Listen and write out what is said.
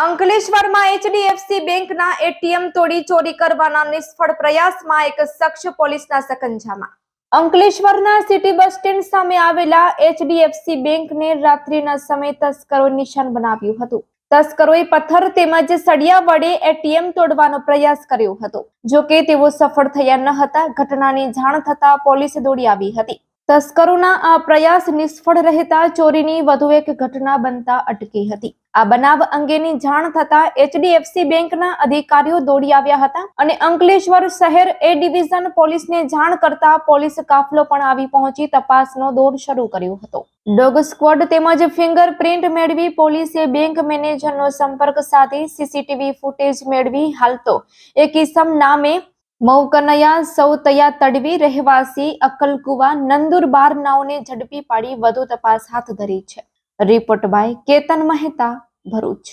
અંકલેશ્વરમાં એચડીએફસી બેંકના એટીએમ તોડી ચોરી કરવાના નિષ્ફળ પ્રયાસમાં એક શખ્સ પોલીસના સકંજામાં. અંકલેશ્વરના સિટી બસ સ્ટેન્ડ સામે આવેલા એચડીએફસી બેંકને રાત્રિના સમયે તસ્કરો નિશાન બનાવ્યું હતું. તસ્કરોએ પથ્થર તેમજ સળિયા વડે એટીએમ તોડવાનો પ્રયાસ કર્યો હતો. જો કે તેઓ સફળ થયા ન હતા, ઘટનાની જાણ થતા પોલીસ દોડી આવી હતી. તસ્કરોના આ પ્રયાસ નિષ્ફળ રહેતા ચોરીની વધુ એક ઘટના બનતા અટકી હતી. આ બનાવ અંગેની જાણ થતા એચડીએફસી બેંકના અધિકારીઓ દોડી આવ્યા હતા અને અંકલેશ્વર શહેર એ ડિવિઝન પોલીસને જાણ કરતા પોલીસ કાફલો પણ આવી પહોંચી તપાસનો દોર શરૂ કર્યો હતો. ડોગ સ્ક્વોડ તેમજ ફિંગરપ્રિન્ટ મેળવી પોલીસે બેંક મેનેજરનો સંપર્ક સાધી સીસીટીવી ફૂટેજ મેળવી હાલ તો એક ઇસમ નામે મૌકનયા સૌતયા તડવી રહેવાસી અક્કલકુવા નંદુરબાર નાઓને ઝડપી પાડી વધુ તપાસ હાથ ધરી છે. Report by Ketan Mehta Bharuch.